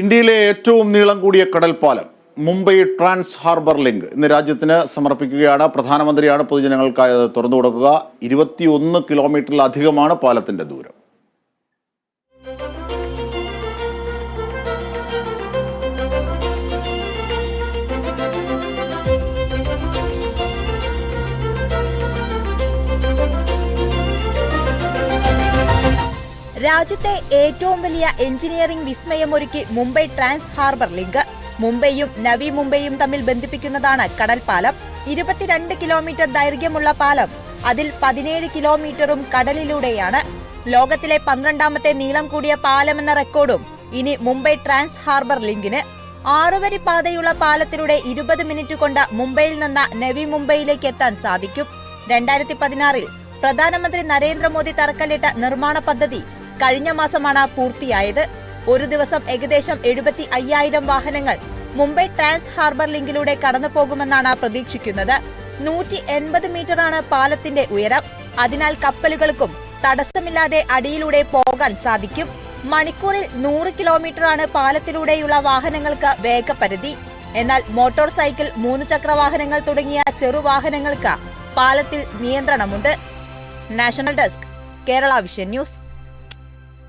ഇന്ത്യയിലെ ഏറ്റവും നീളം കൂടിയ കടൽപ്പാലം മുംബൈ ട്രാൻസ് ഹാർബർ ലിങ്ക് ഇന്ന് രാജ്യത്തിന് സമർപ്പിക്കുകയാണ്. പ്രധാനമന്ത്രിയാണ് പൊതുജനങ്ങൾക്കായി അത് തുറന്നു കൊടുക്കുക ഇരുപത്തിയൊന്ന് കിലോമീറ്ററിലധികമാണ് പാലത്തിന്റെ ദൂരം. രാജ്യത്തെ ഏറ്റവും വലിയ എഞ്ചിനീയറിംഗ് വിസ്മയമൊരുക്കി മുംബൈ ട്രാൻസ് ഹാർബർ ലിങ്ക്. മുംബൈയും നവി മുംബൈയും തമ്മിൽ ബന്ധിപ്പിക്കുന്നതാണ് കടൽപ്പാലം ഇരുപത്തിരണ്ട് കിലോമീറ്റർ ദൈർഘ്യമുള്ള പാലം. അതിൽ പതിനേഴ് കിലോമീറ്ററും കടലിലൂടെയാണ്. ലോകത്തിലെ പന്ത്രണ്ടാമത്തെ നീളം കൂടിയ പാലമെന്ന റെക്കോർഡും ഇനി മുംബൈ ട്രാൻസ് ഹാർബർ ലിങ്കിന്. ആറുവരി പാതയുള്ള പാലത്തിലൂടെ ഇരുപത് മിനിറ്റ് കൊണ്ട് മുംബൈയിൽ നിന്ന് നവി മുംബൈയിലേക്ക് എത്താൻ സാധിക്കും. രണ്ടായിരത്തി പതിനാറിൽ പ്രധാനമന്ത്രി നരേന്ദ്രമോദി തറക്കല്ലിട്ട നിർമ്മാണ പദ്ധതി കഴിഞ്ഞ മാസമാണ് പൂർത്തിയായത്. ഒരു ദിവസം ഏകദേശം എഴുപത്തി അയ്യായിരം വാഹനങ്ങൾ മുംബൈ ട്രാൻസ് ഹാർബർ ലിങ്കിലൂടെ കടന്നു പോകുമെന്നാണ് പ്രതീക്ഷിക്കുന്നത്. നൂറ്റി എൺപത് മീറ്ററാണ് പാലത്തിന്റെ ഉയരം. അതിനാൽ കപ്പലുകൾക്കും തടസ്സമില്ലാതെ അടിയിലൂടെ പോകാൻ സാധിക്കും. മണിക്കൂറിൽ നൂറ് കിലോമീറ്ററാണ് പാലത്തിലൂടെയുള്ള വാഹനങ്ങൾക്ക് വേഗപരിധി. എന്നാൽ മോട്ടോർ സൈക്കിൾ മൂന്ന് ചക്ര വാഹനങ്ങൾ തുടങ്ങിയ ചെറുവാഹനങ്ങൾക്ക് പാലത്തിൽ നിയന്ത്രണമുണ്ട്. National desk Kerala vision news.